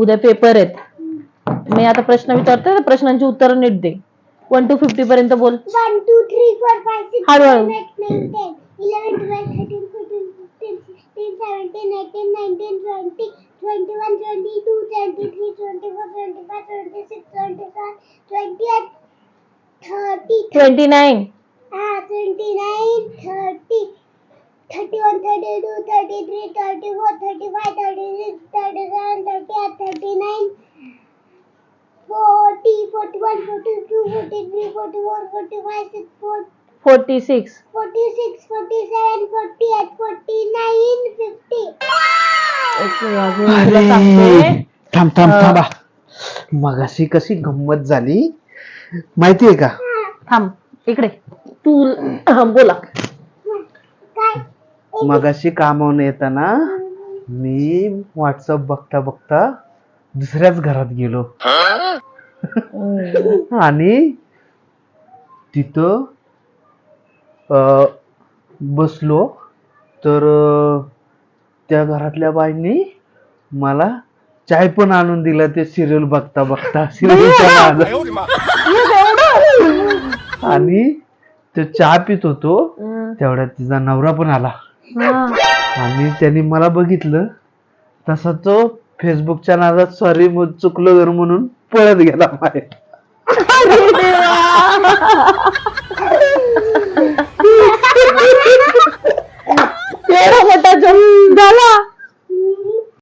उद्या पेपर आहेत. मी आता प्रश्न विचारते तर प्रश्नांची उत्तरं नीट दे. वन टू फिफ्टी पर्यंत बोल. हळूहळू. Twenty nine thirty thirty one thirty two thirty three thirty four thirty five thirty six forty, forty-one, forty-two, forty-three, forty-four, forty-five, six, four, forty six. 46, 47, 48, 49, 50. अरे थांब थांब थांबा. मगाशी कशी गंमत झाली? माहितीये का? थांब इकडे. तू हं, बोला. काय मगाशी कामावून येताना मी व्हॉट्सअप बघता बघता दुसऱ्याच घरात गेलो. आणि तिथं अ, बसलो. तर त्या घरातल्या बाईंनी मला चाय पण आणून दिला. ते सिरियल बघता बघता. नादात. आणि ते चहा पित होतो. तेवढ्यात तिचा नवरा पण आला. आणि त्यांनी मला बघितलं. तसा तो फेसबुकच्या नादात सॉरी चुकलो घर म्हणून पळत गेला बाहेर.